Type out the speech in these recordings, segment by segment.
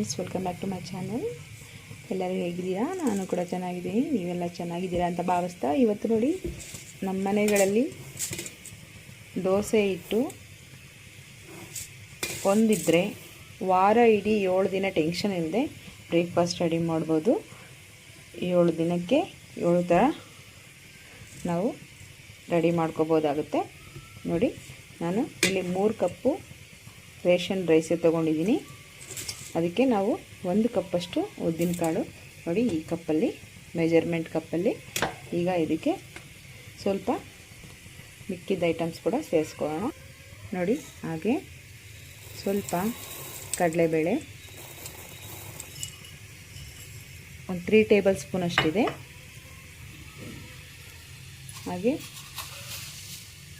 Friends, welcome back to my channel. ಎಲ್ಲರೂ ಹೇಗಿದ್ದೀರಾ? ನಾನು ಕೂಡ ಚೆನ್ನಾಗಿದ್ದೀನಿ. ನೀವೆಲ್ಲ ಚೆನ್ನಾಗಿದ್ದೀರಾ ಅಂತ ಭಾವಿಸ್ತಾ ಇವತ್ತು ನೋಡಿ ನಮ್ಮ ಮನೆಗಳಲ್ಲಿ ದೋಸೆ ಇಟ್ಟು ಒಂದಿದ್ದರೆ ವಾರ ಇಡೀ ಏಳು ದಿನ ಟೆನ್ಷನ್ ಇಲ್ಲದೆ ಬ್ರೇಕ್ಫಾಸ್ಟ್ ರೆಡಿ ಮಾಡ್ಬೋದು. ಏಳು ದಿನಕ್ಕೆ ಏಳು ಥರ ನಾವು ರೆಡಿ ಮಾಡ್ಕೋಬೋದಾಗುತ್ತೆ. ನೋಡಿ, ನಾನು ಇಲ್ಲಿ ಮೂರು ಕಪ್ಪು ರೇಷನ್ ರೈಸೇ ತೊಗೊಂಡಿದ್ದೀನಿ. ಅದಕ್ಕೆ ನಾವು ಒಂದು ಕಪ್ಪಷ್ಟು ಉದ್ದಿನಕಾಳು ನೋಡಿ ಈ ಕಪ್ಪಲ್ಲಿ ಮೆಜರ್ಮೆಂಟ್ ಕಪ್ಪಲ್ಲಿ. ಈಗ ಇದಕ್ಕೆ ಸ್ವಲ್ಪ ಮಿಕ್ಕಿದ ಐಟಮ್ಸ್ ಕೂಡ ಸೇರಿಸ್ಕೊಳ್ಳೋಣ. ನೋಡಿ, ಹಾಗೆ ಸ್ವಲ್ಪ ಕಡಲೆಬೇಳೆ, ಒಂದು ತ್ರೀ ಟೇಬಲ್ ಸ್ಪೂನ್ ಅಷ್ಟಿದೆ. ಹಾಗೆ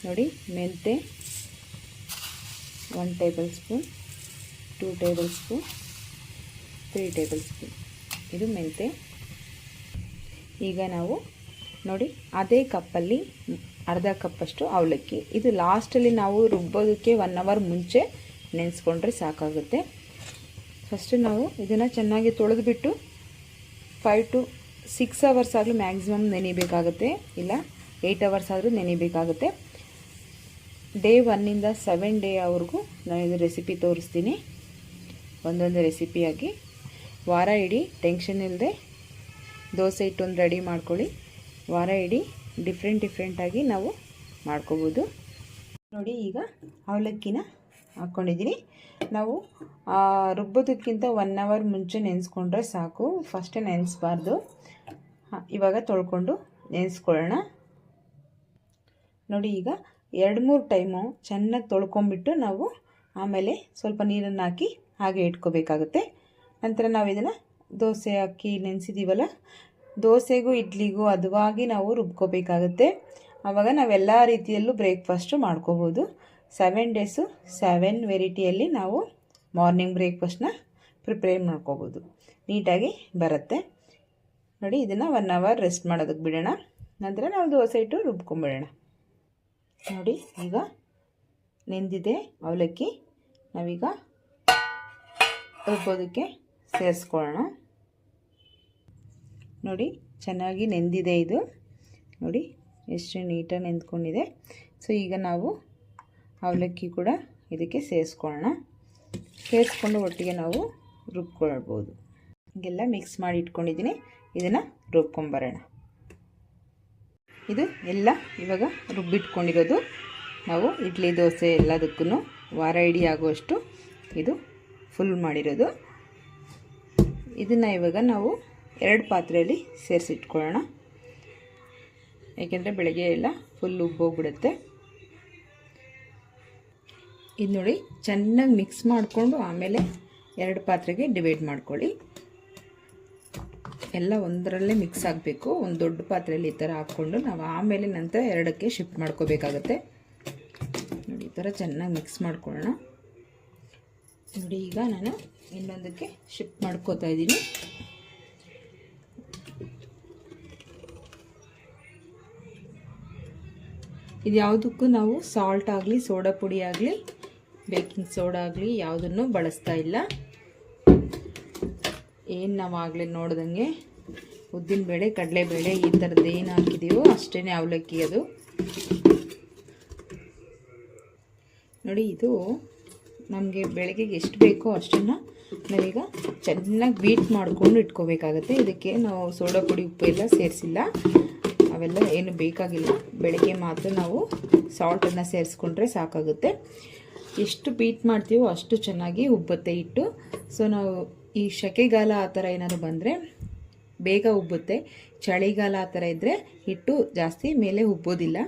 ನೋಡಿ ಮೆಂತೆ one table spoon two table spoon three table spoon ಇದು ಮೆಂತೆ. ಈಗ ನಾವು ನೋಡಿ, ಅದೇ ಕಪ್ಪಲ್ಲಿ ಅರ್ಧ ಕಪ್ಪಷ್ಟು ಅವಲಕ್ಕಿ. ಇದು ಲಾಸ್ಟಲ್ಲಿ ನಾವು ರುಬ್ಬೋದಕ್ಕೆ ಒನ್ ಅವರ್ ಮುಂಚೆ ನೆನೆಸ್ಕೊಂಡ್ರೆ ಸಾಕಾಗುತ್ತೆ. ಫಸ್ಟು ನಾವು ಇದನ್ನು ಚೆನ್ನಾಗಿ ತೊಳೆದುಬಿಟ್ಟು ಫೈವ್ ಟು ಸಿಕ್ಸ್ ಅವರ್ಸ್ ಆಗಲೂ ಮ್ಯಾಕ್ಸಿಮಮ್ ನೆನಿಬೇಕಾಗುತ್ತೆ. ಇಲ್ಲ ಏಯ್ಟ್ ಅವರ್ಸ್ ಆದರೂ ನೆನಿಬೇಕಾಗುತ್ತೆ. ಡೇ ಒನ್ನಿಂದ ಸೆವೆನ್ ಡೇ ಅವ್ರಿಗೂ ನಾನು ಇದು ರೆಸಿಪಿ ತೋರಿಸ್ತೀನಿ. ಒಂದೊಂದು ರೆಸಿಪಿಯಾಗಿ ವಾರ ಇಡೀ ಟೆನ್ಷನ್ ಇಲ್ಲದೆ ದೋಸೆ ಹಿಟ್ಟೊಂದು ರೆಡಿ ಮಾಡ್ಕೊಳ್ಳಿ. ವಾರ ಇಡೀ ಡಿಫ್ರೆಂಟ್ ಡಿಫ್ರೆಂಟಾಗಿ ನಾವು ಮಾಡ್ಕೋಬೋದು. ನೋಡಿ ಈಗ ಅವಲಕ್ಕಿನ ಹಾಕ್ಕೊಂಡಿದ್ದೀನಿ ನಾವು ರುಬ್ಬೋದಕ್ಕಿಂತ ಒನ್ ಅವರ್ ಮುಂಚೆ ನೆನೆಸ್ಕೊಂಡ್ರೆ ಸಾಕು. ಫಸ್ಟೇ ನೆನೆಸ್ಬಾರ್ದು. ಇವಾಗ ತೊಳ್ಕೊಂಡು ನೆನೆಸ್ಕೊಳ್ಳೋಣ. ನೋಡಿ ಈಗ ಎರಡು ಮೂರು ಟೈಮು ಚೆನ್ನಾಗಿ ತೊಳ್ಕೊಂಬಿಟ್ಟು ನಾವು ಆಮೇಲೆ ಸ್ವಲ್ಪ ನೀರನ್ನು ಹಾಕಿ ಹಾಗೆ ಇಟ್ಕೋಬೇಕಾಗುತ್ತೆ. ನಂತರ ನಾವು ಇದನ್ನು ದೋಸೆ ಅಕ್ಕಿ ನೆನೆಸಿದ್ದೀವಲ್ಲ ದೋಸೆಗೂ ಇಡ್ಲಿಗೂ ಅದುವಾಗಿ ನಾವು ರುಬ್ಕೋಬೇಕಾಗುತ್ತೆ. ಆವಾಗ ನಾವೆಲ್ಲ ರೀತಿಯಲ್ಲೂ ಬ್ರೇಕ್ಫಾಸ್ಟು ಮಾಡ್ಕೋಬೋದು. ಸೆವೆನ್ ಡೇಸು ಸೆವೆನ್ ವೆರೈಟಿಯಲ್ಲಿ ನಾವು ಮಾರ್ನಿಂಗ್ ಬ್ರೇಕ್ಫಾಸ್ಟ್ನ ಪ್ರಿಪೇರ್ ಮಾಡ್ಕೋಬೋದು. ನೀಟಾಗಿ ಬರುತ್ತೆ. ನೋಡಿ, ಇದನ್ನು ಒನ್ ಅವರ್ ರೆಸ್ಟ್ ಮಾಡೋದಕ್ಕೆ ಬಿಡೋಣ. ನಂತರ ನಾವು ದೋಸೆ ಇಟ್ಟು ರುಬ್ಕೊಂಬಿಡೋಣ. ನೋಡಿ, ಈಗ ನೆಂದಿದೆ ಅವಲಕ್ಕಿ. ನಾವೀಗ ರುಬ್ಬೋದಕ್ಕೆ ಸೇರಿಸ್ಕೊಳ್ಳೋಣ. ನೋಡಿ, ಚೆನ್ನಾಗಿ ನೆಂದಿದೆ ಇದು. ನೋಡಿ, ಎಷ್ಟು ನೀಟಾಗಿ ನೆಂದ್ಕೊಂಡಿದೆ. ಸೊ, ಈಗ ನಾವು ಅವಲಕ್ಕಿ ಕೂಡ ಇದಕ್ಕೆ ಸೇರಿಸ್ಕೊಳ್ಳೋಣ. ಸೇರಿಸ್ಕೊಂಡು ಒಟ್ಟಿಗೆ ನಾವು ರುಬ್ಕೊಳ್ಬೋದು. ಹೀಗೆಲ್ಲ ಮಿಕ್ಸ್ ಮಾಡಿ ಇಟ್ಕೊಂಡಿದ್ದೀನಿ. ಇದನ್ನು ರುಬ್ಕೊಂಬರೋಣ. ಇದು ಎಲ್ಲ ಇವಾಗ ರುಬ್ಬಿಟ್ಕೊಂಡಿರೋದು. ನಾವು ಇಡ್ಲಿ ದೋಸೆ ಎಲ್ಲದಕ್ಕೂ ವಾರ ಇಡೀ ಆಗುವಷ್ಟು ಇದು ಫುಲ್ ಮಾಡಿರೋದು. ಇದನ್ನು ಇವಾಗ ನಾವು ಎರಡು ಪಾತ್ರೆಯಲ್ಲಿ ಸೇರಿಸಿಟ್ಕೊಳ್ಳೋಣ. ಏಕೆಂದರೆ ಬೆಳಗ್ಗೆ ಎಲ್ಲ ಫುಲ್ ಉಬ್ಬೋಗ್ಬಿಡುತ್ತೆ ಇದು ನೋಡಿ ಚೆನ್ನಾಗಿ ಮಿಕ್ಸ್ ಮಾಡಿಕೊಂಡು ಆಮೇಲೆ ಎರಡು ಪಾತ್ರೆಗೆ ಡಿವೈಡ್ ಮಾಡ್ಕೊಳ್ಳಿ. ಎಲ್ಲ ಒಂದರಲ್ಲೇ ಮಿಕ್ಸ್ ಆಗಬೇಕು. ಒಂದು ದೊಡ್ಡ ಪಾತ್ರೆಯಲ್ಲಿ ಈ ಥರ ಹಾಕ್ಕೊಂಡು ನಾವು ಆಮೇಲೆ ನಂತರ ಎರಡಕ್ಕೆ ಶಿಫ್ಟ್ ಮಾಡ್ಕೋಬೇಕಾಗತ್ತೆ. ನೋಡಿ ಈ ಥರ ಚೆನ್ನಾಗಿ ಮಿಕ್ಸ್ ಮಾಡ್ಕೊಳ್ಳೋಣ. ನೋಡಿ, ಈಗ ನಾನು ಇನ್ನೊಂದಕ್ಕೆ ಶಿಫ್ಟ್ ಮಾಡ್ಕೋತಾ ಇದ್ದೀನಿ. ಇದು ಯಾವುದಕ್ಕೂ ನಾವು ಸಾಲ್ಟ್ ಆಗಲಿ ಸೋಡಾ ಪುಡಿ ಆಗಲಿ ಬೇಕಿಂಗ್ ಸೋಡಾ ಆಗಲಿ ಯಾವುದನ್ನು ಬಳಸ್ತಾ ಇಲ್ಲ. ಏನು ನಾವು ಆಗಲೇ ನೋಡ್ದಂಗೆ ಉದ್ದಿನಬೇಳೆ ಕಡಲೆಬೇಳೆ ಈ ಥರದ್ದು ಏನು ಹಾಕಿದ್ದೀವೋ ಅಷ್ಟೇ ಅವಲಕ್ಕಿ ಅದು. ನೋಡಿ, ಇದು ನಮಗೆ ಬೆಳಗ್ಗೆಗೆ ಎಷ್ಟು ಬೇಕೋ ಅಷ್ಟನ್ನು ನಾವೀಗ ಚೆನ್ನಾಗಿ ಬೀಟ್ ಮಾಡಿಕೊಂಡು ಇಟ್ಕೋಬೇಕಾಗತ್ತೆ. ಇದಕ್ಕೆ ನಾವು ಸೋಡಾ ಪುಡಿ ಉಪ್ಪು ಎಲ್ಲ ಸೇರಿಸಿಲ್ಲ. ಅವೆಲ್ಲ ಏನು ಬೇಕಾಗಿಲ್ಲ. ಬೆಳಗ್ಗೆ ಮಾತ್ರ ನಾವು ಸಾಲ್ಟನ್ನು ಸೇರಿಸ್ಕೊಂಡ್ರೆ ಸಾಕಾಗುತ್ತೆ. ಎಷ್ಟು ಬೀಟ್ ಮಾಡ್ತೀವೋ ಅಷ್ಟು ಚೆನ್ನಾಗಿ ಉಬ್ಬುತ್ತೆ ಇಟ್ಟು ಸೊ ನಾವು ಈ ಸೆಕೆಗಾಲ ಆ ಥರ ಏನಾದ್ರು ಬಂದರೆ ಬೇಗ ಉಬ್ಬುತ್ತೆ. ಚಳಿಗಾಲ ಆ ಥರ ಇದ್ದರೆ ಹಿಟ್ಟು ಜಾಸ್ತಿ ಮೇಲೆ ಉಬ್ಬೋದಿಲ್ಲ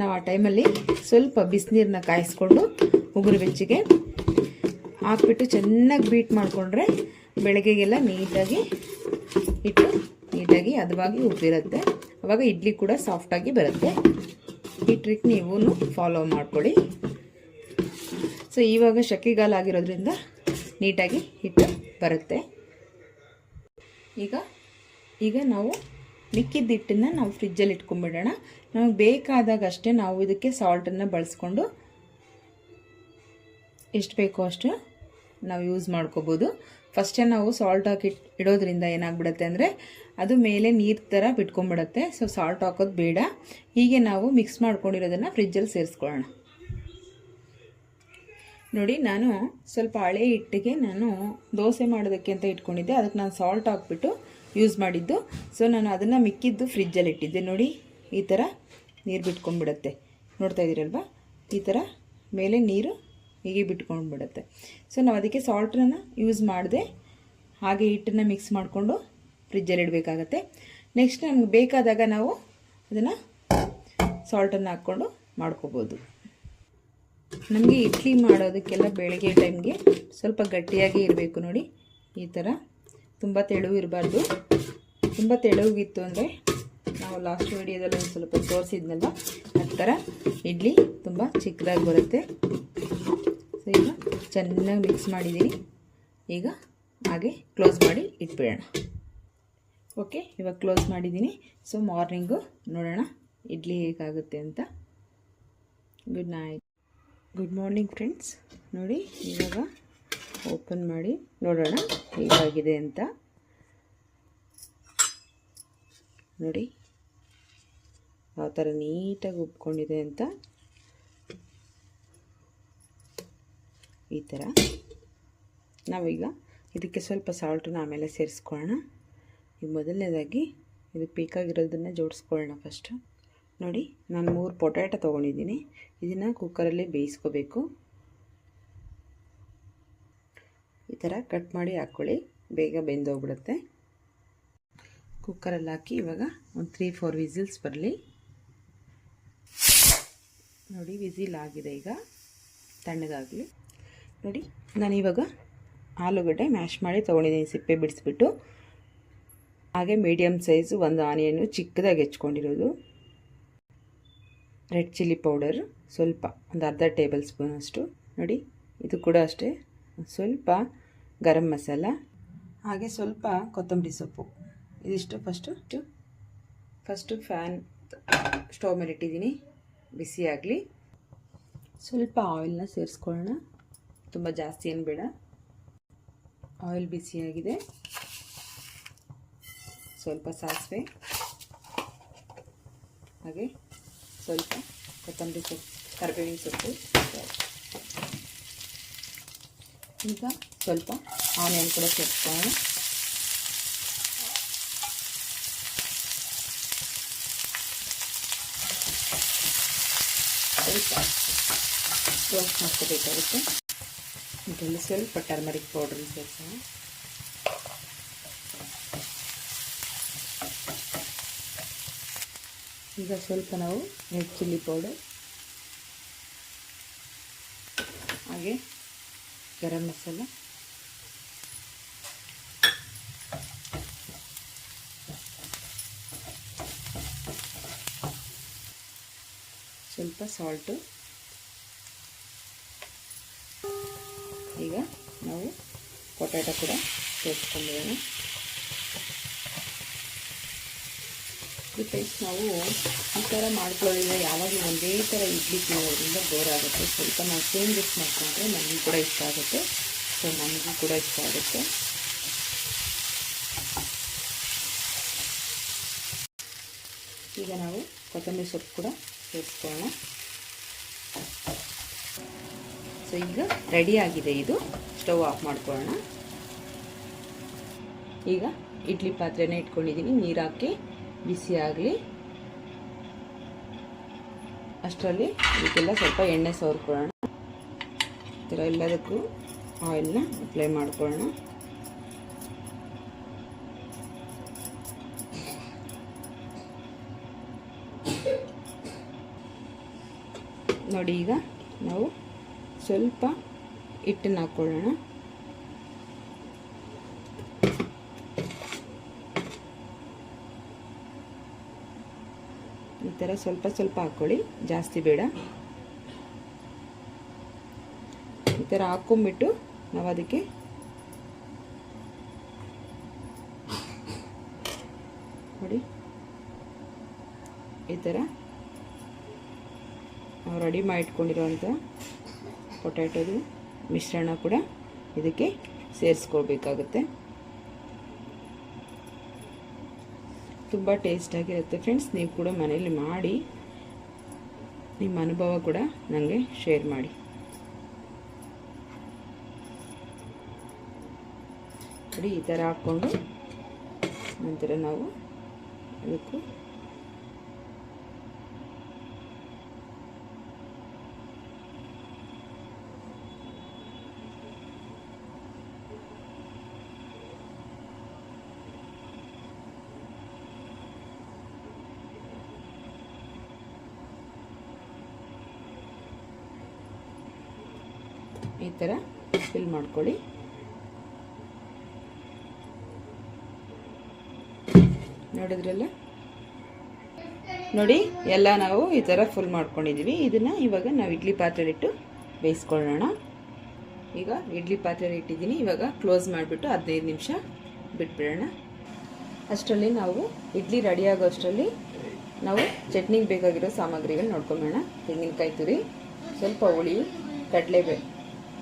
ನಾವು ಆ ಟೈಮಲ್ಲಿ ಸ್ವಲ್ಪ ಬಿಸಿನೀರನ್ನ ಕಾಯಿಸ್ಕೊಂಡು ಉಗುರು ಬೆಚ್ಚಿಗೆ ಹಾಕ್ಬಿಟ್ಟು ಚೆನ್ನಾಗಿ ಬೀಟ್ ಮಾಡಿಕೊಂಡ್ರೆ ಬೆಳಗ್ಗೆಗೆಲ್ಲ ನೀಟಾಗಿ ಹಿಟ್ಟು ನೀಟಾಗಿ ಹದವಾಗಿ ಉಬ್ಬಿರುತ್ತೆ ಆವಾಗ ಇಡ್ಲಿ ಕೂಡ ಸಾಫ್ಟಾಗಿ ಬರುತ್ತೆ. ಈ ಟ್ರಿಕ್ ನೀವು ಫಾಲೋ ಮಾಡ್ಕೊಳ್ಳಿ. ಸೊ ಇವಾಗ ಶಕ್ಕಿಗಾಲ ಆಗಿರೋದ್ರಿಂದ ನೀಟಾಗಿ ಹಿಟ್ಟು ಬರುತ್ತೆ. ಈಗ ಈಗ ನಾವು ಮಿಕ್ಕಿದ್ದ ಹಿಟ್ಟನ್ನು ನಾವು ಫ್ರಿಜ್ಜಲ್ಲಿ ಇಟ್ಕೊಂಡ್ಬಿಡೋಣ. ನಮಗೆ ಬೇಕಾದಾಗ ಅಷ್ಟೇ ನಾವು ಇದಕ್ಕೆ ಸಾಲ್ಟನ್ನು ಬಳಸ್ಕೊಂಡು ಎಷ್ಟು ಬೇಕೋ ಅಷ್ಟು ನಾವು ಯೂಸ್ ಮಾಡ್ಕೋಬೋದು. ಫಸ್ಟೇ ನಾವು ಸಾಲ್ಟ್ ಹಾಕಿ ಇಡೋದ್ರಿಂದ ಏನಾಗ್ಬಿಡುತ್ತೆ ಅಂದರೆ ಅದು ಮೇಲೆ ನೀರು ಥರ ಬಿಟ್ಕೊಂಡ್ಬಿಡುತ್ತೆ. ಸೊ ಸಾಲ್ಟ್ ಹಾಕೋದು ಬೇಡ. ಹೀಗೆ ನಾವು ಮಿಕ್ಸ್ ಮಾಡ್ಕೊಂಡಿರೋದನ್ನು ಫ್ರಿಜ್ಜಲ್ಲಿ ಸೇರಿಸ್ಕೊಳ್ಳೋಣ. ನೋಡಿ, ನಾನು ಸ್ವಲ್ಪ ಹಳೆ ಹಿಟ್ಟಿಗೆ ನಾನು ದೋಸೆ ಮಾಡೋದಕ್ಕೆ ಅಂತ ಇಟ್ಕೊಂಡಿದ್ದೆ. ಅದಕ್ಕೆ ನಾನು ಸಾಲ್ಟ್ ಹಾಕ್ಬಿಟ್ಟು ಯೂಸ್ ಮಾಡಿದ್ದು. ಸೊ ನಾನು ಅದನ್ನು ಮಿಕ್ಕಿದ್ದು ಫ್ರಿಜ್ಜಲ್ಲಿ ಇಟ್ಟಿದ್ದೆ. ನೋಡಿ, ಈ ಥರ ನೀರು ಬಿಟ್ಕೊಂಡ್ಬಿಡುತ್ತೆ. ನೋಡ್ತಾ ಇದ್ದೀರಲ್ವಾ ಈ ಥರ ಮೇಲೆ ನೀರು ಹೀಗೆ ಬಿಟ್ಕೊಂಡ್ಬಿಡುತ್ತೆ. ಸೊ ನಾವು ಅದಕ್ಕೆ ಸಾಲ್ಟನ್ನು ಯೂಸ್ ಮಾಡದೆ, ಹಾಗೆ ಹಿಟ್ಟನ್ನು ಮಿಕ್ಸ್ ಮಾಡಿಕೊಂಡು ಫ್ರಿಜ್ಜಲ್ಲಿ ಇಡಬೇಕಾಗತ್ತೆ. ನೆಕ್ಸ್ಟ್ ನಮ್ಗೆ ಬೇಕಾದಾಗ ನಾವು ಅದನ್ನು ಸಾಲ್ಟನ್ನು ಹಾಕ್ಕೊಂಡು ಮಾಡ್ಕೋಬೋದು. ನಮಗೆ ಇಡ್ಲಿ ಮಾಡೋದಕ್ಕೆಲ್ಲ ಬೆಳಗ್ಗೆ ಟೈಮ್ಗೆ ಸ್ವಲ್ಪ ಗಟ್ಟಿಯಾಗಿ ಇರಬೇಕು ನೋಡಿ. ಈ ಥರ ತುಂಬ ತೆಳು ಇರಬಾರ್ದು. ತುಂಬ ತೆಳುಗಿತ್ತು ಅಂದರೆ ನಾವು ಲಾಸ್ಟ್ ವೀಡಿಯೋದಲ್ಲಿ ಒಂದು ಸ್ವಲ್ಪ ತೋರಿಸಿದ್ನಲ್ಲ ಆ ಥರ ಇಡ್ಲಿ ತುಂಬ ಚಿಕ್ಕದಾಗಿ ಬರುತ್ತೆ. ಸೊ ಚೆನ್ನಾಗಿ ಮಿಕ್ಸ್ ಮಾಡಿದ್ದೀನಿ ಈಗ ಹಾಗೆ ಕ್ಲೋಸ್ ಮಾಡಿ ಇಟ್ಬಿಡೋಣ. ಓಕೆ ಇವಾಗ ಕ್ಲೋಸ್ ಮಾಡಿದ್ದೀನಿ ಸೊ ಮಾರ್ನಿಂಗು ನೋಡೋಣ ಇಡ್ಲಿ ಹೇಗಾಗುತ್ತೆ ಅಂತ. Good night good morning friends ನೋಡಿ, ಇವಾಗ ಓಪನ್ ಮಾಡಿ ನೋಡೋಣ ಹೇಗಾಗಿದೆ ಅಂತ. ನೋಡಿ, ಯಾವ ಥರ ನೀಟಾಗಿ ಉಬ್ಕೊಂಡಿದೆ ಅಂತ. ಈ ಥರ. ನಾವೀಗ ಇದಕ್ಕೆ ಸ್ವಲ್ಪ ಸಾಲ್ಟನ್ನ ಆಮೇಲೆ ಸೇರಿಸ್ಕೊಳ್ಳೋಣ. ಈಗ ಮೊದಲನೇದಾಗಿ ಇದು ಬೇಕಾಗಿರೋದನ್ನು ಜೋಡಿಸ್ಕೊಳ್ಳೋಣ ಫಸ್ಟು ನೋಡಿ, ನಾನು ಮೂರು ಪೊಟ್ಯಾಟೊ ತೊಗೊಂಡಿದ್ದೀನಿ. ಇದನ್ನು ಕುಕ್ಕರಲ್ಲಿ ಬೇಯಿಸ್ಕೋಬೇಕು. ಈ ಥರ ಕಟ್ ಮಾಡಿ ಹಾಕ್ಕೊಳ್ಳಿ. ಬೇಗ ಬೆಂದೋಗ್ಬಿಡುತ್ತೆ. ಕುಕ್ಕರಲ್ಲಿ ಹಾಕಿ ಇವಾಗ ಒಂದು ತ್ರೀ ಫೋರ್ ವಿಸಿಲ್ಸ್ ಬರಲಿ. ನೋಡಿ, ವಿಸಿಲ್ ಆಗಿದೆ ಈಗ. ತಣ್ಣಗಾಗಲಿ. ನೋಡಿ ನಾನು ಇವಾಗ ಆಲೂಗಡ್ಡೆ ಮ್ಯಾಶ್ ಮಾಡಿ ತೊಗೊಂಡಿದ್ದೀನಿ, ಸಿಪ್ಪೆ ಬಿಡಿಸ್ಬಿಟ್ಟು. ಹಾಗೆ ಮೀಡಿಯಮ್ ಸೈಜು ಒಂದು ಆನಿಯನ್ನು ಚಿಕ್ಕದಾಗಿ ಹೆಚ್ಕೊಂಡಿರೋದು. ರೆಡ್ ಚಿಲ್ಲಿ ಪೌಡರ್, ಸ್ವಲ್ಪ ಒಂದು ಅರ್ಧ ಟೇಬಲ್ ಸ್ಪೂನ್ ಅಷ್ಟು. ನೋಡಿ, ಇದು ಕೂಡ ಅಷ್ಟೇ. ಸ್ವಲ್ಪ ಗರಂ ಮಸಾಲ, ಹಾಗೆ ಸ್ವಲ್ಪ ಕೊತ್ತಂಬರಿ ಸೊಪ್ಪು. ಇದಿಷ್ಟು ಫಸ್ಟು. ಫಸ್ಟು ಫ್ಯಾನ್ ಸ್ಟವ್ ಮೇಲೆ ಇಟ್ಟಿದ್ದೀನಿ ಬಿಸಿಯಾಗಲಿ. ಸ್ವಲ್ಪ ಆಯಿಲ್ನ ಸೇರಿಸ್ಕೊಳ್ಳೋಣ. ತುಂಬ ಜಾಸ್ತಿ ಏನು ಬೇಡ. ಆಯಿಲ್ ಬಿಸಿಯಾಗಿದೆ ಸ್ವಲ್ಪ ಸಾಸಿವೆ. ಹಾಗೆ ಸ್ವಲ್ಪ ಕೊತ್ತಂಬರಿ ಸೊಪ್ಪು, ಕರ್ಬೇವಿನ ಸೊಪ್ಪು. ಈಗ ಸ್ವಲ್ಪ ಆನಿಯನ್ ಕೂಡ ಸೇರಿಸ್ಕೊಳ್ಳೋಣ. ಸ್ವಲ್ಪ ರೋಸ್ಟ್ ಮಾಡ್ಕೋಬೇಕಾಗುತ್ತೆ. ಇದರಲ್ಲಿ ಸ್ವಲ್ಪ ಟರ್ಮರಿಕ್ ಪೌಡ್ರ್ ಸೇರಿಸೋಣ ಈಗ ಸ್ವಲ್ಪ ನಾವು ರೆಡ್ ಚಿಲ್ಲಿ ಪೌಡರ್ ಹಾಗೆ ಗರಂ ಮಸಾಲ ಸ್ವಲ್ಪ ಸಾಲ್ಟು ಈಗ ನಾವು ಪೊಟ್ಯಾಟೊ ಕೂಡ ಸೇರಿಸ್ಕೊಂಡಿರೋಣ ಈ ಟೈಪ್ ನಾವು ಈ ಥರ ಮಾಡ್ಕೊಳ್ಳೋದ್ರಿಂದ ಯಾವಾಗಲೂ ಒಂದೇ ಥರ ಇಡ್ಲಿ ತಿನ್ನೋದ್ರಿಂದ ಬೋರ್ ಆಗುತ್ತೆ ಸ್ವಲ್ಪ ನಾವು ಚೇಂಜಸ್ ಮಾಡ್ಕೊಂಡ್ರೆ ನಮಗೂ ಕೂಡ ಇಷ್ಟ ಆಗುತ್ತೆ ಸೊ ನಮಗೂ ಕೂಡ ಇಷ್ಟ ಆಗುತ್ತೆ ಈಗ ನಾವು ಕೊತ್ತಂಬರಿ ಸೊಪ್ಪು ಕೂಡ ಸೇರಿಸ್ಕೊಳ್ಳೋಣ ಸೊ ಈಗ ರೆಡಿ ಆಗಿದೆ ಇದು. ಸ್ಟವ್ ಆಫ್ ಮಾಡ್ಕೊಳ್ಳೋಣ. ಈಗ ಇಡ್ಲಿ ಪಾತ್ರೆನ ಇಟ್ಕೊಂಡಿದ್ದೀನಿ. ನೀರು ಹಾಕಿ ಬಿಸಿ ಆಗಲಿ. ಅಷ್ಟರಲ್ಲಿ ಇದಕ್ಕೆಲ್ಲ ಸ್ವಲ್ಪ ಎಣ್ಣೆ ಸವರ್ಕೊಳ್ಳೋಣ. ಈ ಥರ ಎಲ್ಲದಕ್ಕೂ ಆಯಿಲ್ನ ಅಪ್ಲೈ ಮಾಡ್ಕೊಳ್ಳೋಣ. ನೋಡಿ ಈಗ ನಾವು ಸ್ವಲ್ಪ ಹಿಟ್ಟನ್ನು ಹಾಕ್ಕೊಳ್ಳೋಣ ಈ ಥರ ಸ್ವಲ್ಪ ಸ್ವಲ್ಪ ಹಾಕ್ಕೊಳ್ಳಿ ಜಾಸ್ತಿ ಬೇಡ. ಈ ಥರ ಹಾಕ್ಕೊಂಬಿಟ್ಟು ನಾವು ಅದಕ್ಕೆ ನೋಡಿ, ಈ ಥರ ನಾವು ರೆಡಿ ಮಾಡಿ ಇಟ್ಕೊಂಡಿರೋಂಥ ಪೊಟ್ಯಾಟೋದು ಮಿಶ್ರಣ ಕೂಡ ಇದಕ್ಕೆ ಸೇರಿಸ್ಕೊಳ್ಬೇಕಾಗುತ್ತೆ. ತುಂಬ ಟೇಸ್ಟಾಗಿರುತ್ತೆ ಫ್ರೆಂಡ್ಸ್ ನೀವು ಕೂಡ ಮನೇಲಿ ಮಾಡಿ ನಿಮ್ಮ ಅನುಭವ ಕೂಡ ನನಗೆ ಶೇರ್ ಮಾಡಿ. ನೋಡಿ ಈ ಥರ ಹಾಕ್ಕೊಂಡು ನಂತರ ನಾವು ಅದಕ್ಕೂ ಈ ಥರ ಫಿಲ್ ಮಾಡ್ಕೊಳ್ಳಿ. ನೋಡಿದ್ರಲ್ಲ? ನೋಡಿ, ಎಲ್ಲ ನಾವು ಈ ಥರ ಫುಲ್ ಮಾಡ್ಕೊಂಡಿದ್ದೀವಿ ಇದನ್ನು ಇವಾಗ ನಾವು ಇಡ್ಲಿ ಪಾತ್ರೆಲಿಟ್ಟು ಬೇಯಿಸ್ಕೊಳ್ಳೋಣ. ಈಗ ಇಡ್ಲಿ ಪಾತ್ರೆಲಿ ಇಟ್ಟಿದ್ದೀನಿ. ಇವಾಗ ಕ್ಲೋಸ್ ಮಾಡಿಬಿಟ್ಟು ಹದಿನೈದು ನಿಮಿಷ ಬಿಟ್ಬಿಡೋಣ. ಅಷ್ಟರಲ್ಲಿ ನಾವು ಇಡ್ಲಿ ರೆಡಿ ಅಷ್ಟರಲ್ಲಿ ನಾವು ಚಟ್ನಿಗೆ ಬೇಕಾಗಿರೋ ಸಾಮಗ್ರಿಗಳು ನೋಡ್ಕೊಂಬೋಣ ತೆಂಗಿನಕಾಯಿ ತುರಿ, ಸ್ವಲ್ಪ ಹುಳಿ, ಕಡಲೆಬೇ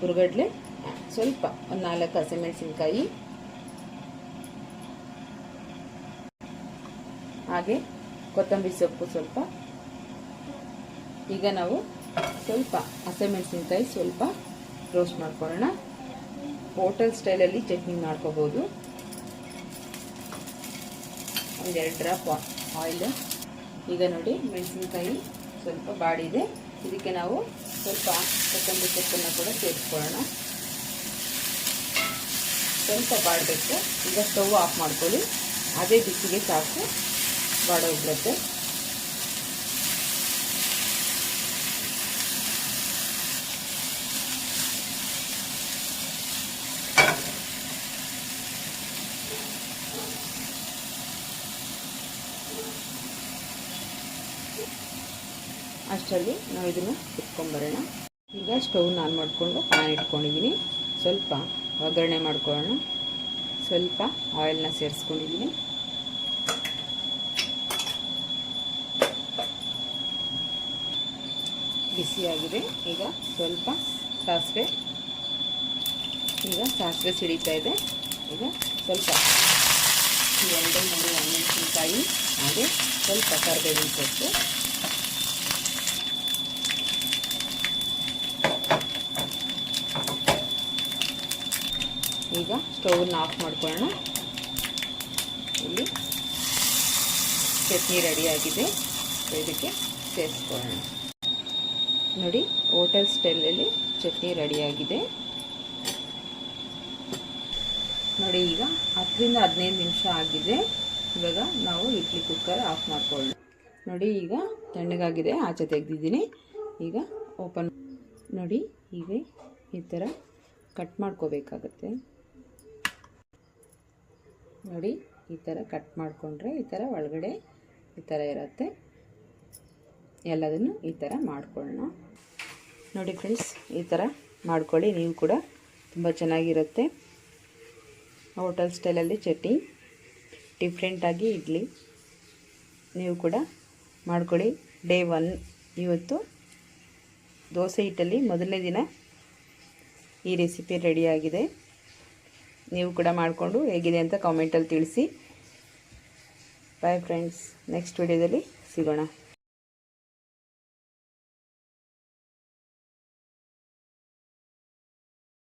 ಹುರುಗಡ್ಲೆ, ಸ್ವಲ್ಪ ಒಂದು ನಾಲ್ಕು ಹಸಿಮೆಣಸಿನ್ಕಾಯಿ. ಹಾಗೆ ಕೊತ್ತಂಬರಿ ಸೊಪ್ಪು ಸ್ವಲ್ಪ. ಈಗ ನಾವು ಸ್ವಲ್ಪ ಹಸಿಮೆಣಸಿನ್ಕಾಯಿ ಸ್ವಲ್ಪ ರೋಸ್ಟ್ ಮಾಡ್ಕೊಳ್ಳೋಣ. ಹೋಟೆಲ್ ಸ್ಟೈಲಲ್ಲಿ ಚಟ್ನಿ ಮಾಡ್ಕೋಬೋದು. ಒಂದೆರಡು ಡ್ರಾಪ್ ಆಯಿಲ್ ಈಗ ನೋಡಿ ಮೆಣಸಿನ್ಕಾಯಿ ಸ್ವಲ್ಪ ಬಾಡಿದೆ. ಇದಕ್ಕೆ ನಾವು ಸ್ವಲ್ಪ ಕೊತ್ತಂಬರಿ ಸೊಪ್ಪನ್ನು ಕೂಡ ಸೇರಿಸ್ಕೊಳ್ಳೋಣ. ಸ್ವಲ್ಪ ಬಾಡಬೇಕು. ಈಗ ಸ್ಟವ್ ಆಫ್ ಮಾಡ್ಕೊಳ್ಳಿ. ಅದೇ ಬಿಸಿಗೆ ಸಾಕು. ಬಾಡೋಗ್ಬಿಡುತ್ತೆ ಅಷ್ಟರಲ್ಲಿ ನಾವು ಇದನ್ನು ಇಟ್ಕೊಂಬರೋಣ ಈಗ ಸ್ಟವ್ನ ಆನ್ ಮಾಡಿಕೊಂಡು ಪ್ಯಾನ್ ಇಟ್ಕೊಂಡಿದ್ದೀನಿ. ಸ್ವಲ್ಪ ಒಗ್ಗರಣೆ ಮಾಡ್ಕೊಳ್ಳೋಣ. ಸ್ವಲ್ಪ ಆಯಿಲ್ನ ಸೇರಿಸ್ಕೊಂಡಿದ್ದೀನಿ. ಬಿಸಿಯಾಗಿದೆ ಈಗ ಸ್ವಲ್ಪ ಸಾಸಿವೆ. ಈಗ ಸಾಸಿವೆ ಸಿಡಿತಾ ಇದೆ. ಈಗ ಸ್ವಲ್ಪ ಎರಡು ಮೂರು ಮೆಣಸಿನ್ಕಾಯಿ ಹಾಗೆ ಸ್ವಲ್ಪ ಕರ್ಬೇವಿನ ಸೊಪ್ಪು. ಈಗ ಸ್ಟೌವನ್ನ ಆಫ್ ಮಾಡ್ಕೊಳ್ಳೋಣ. ಇಲ್ಲಿ ಚಟ್ನಿ ರೆಡಿಯಾಗಿದೆ ಇದಕ್ಕೆ ಸೇರಿಸ್ಕೊಳ್ಳೋಣ. ನೋಡಿ, ಹೋಟೆಲ್ ಸ್ಟೈಲಲ್ಲಿ ಚಟ್ನಿ ರೆಡಿಯಾಗಿದೆ ನೋಡಿ, ಈಗ ಹತ್ತರಿಂದ ಹದಿನೈದು ನಿಮಿಷ ಆಗಿದೆ. ಇವಾಗ ನಾವು ಇಡ್ಲಿ ಕುಕ್ಕರ್ ಆಫ್ ಮಾಡ್ಕೊಳ್ಳೋಣ. ನೋಡಿ, ಈಗ ತಣ್ಣಗಾಗಿದೆ, ಆಚೆ ತೆಗೆದಿದ್ದೀನಿ. ಈಗ ಓಪನ್ ನೋಡಿ, ಈಗ ಈ ಥರ ಕಟ್ ಮಾಡ್ಕೋಬೇಕಾಗತ್ತೆ. ನೋಡಿ, ಈ ಥರ ಕಟ್ ಮಾಡಿಕೊಂಡ್ರೆ ಈ ಥರ ಒಳಗಡೆ ಈ ಥರ ಇರುತ್ತೆ. ಎಲ್ಲದನ್ನು ಈ ಥರ ಮಾಡ್ಕೊಳ್ಳೋಣ. ನೋಡಿ ಫ್ರೆಂಡ್ಸ್ ಈ ಥರ ಮಾಡ್ಕೊಳ್ಳಿ, ನೀವು ಕೂಡ ತುಂಬ ಚೆನ್ನಾಗಿರುತ್ತೆ. ಹೋಟೆಲ್ ಸ್ಟೈಲಲ್ಲಿ ಚಟ್ನಿ ಡಿಫ್ರೆಂಟಾಗಿ ಇಡ್ಲಿ, ನೀವು ಕೂಡ ಮಾಡ್ಕೊಳ್ಳಿ. ಡೇ ಒನ್ ಇವತ್ತು ದೋಸೆ ಹಿಟ್ಟಲ್ಲಿ ಮೊದಲನೇ ದಿನ ಈ ರೆಸಿಪಿ ರೆಡಿಯಾಗಿದೆ ನೀವು ಕೂಡ ಮಾಡಿಕೊಂಡು ಹೇಗಿದೆ ಅಂತ ಕಾಮೆಂಟಲ್ಲಿ ತಿಳಿಸಿ. ಬಾಯ್ ಫ್ರೆಂಡ್ಸ್ ನೆಕ್ಸ್ಟ್ ವಿಡಿಯೋದಲ್ಲಿ ಸಿಗೋಣ.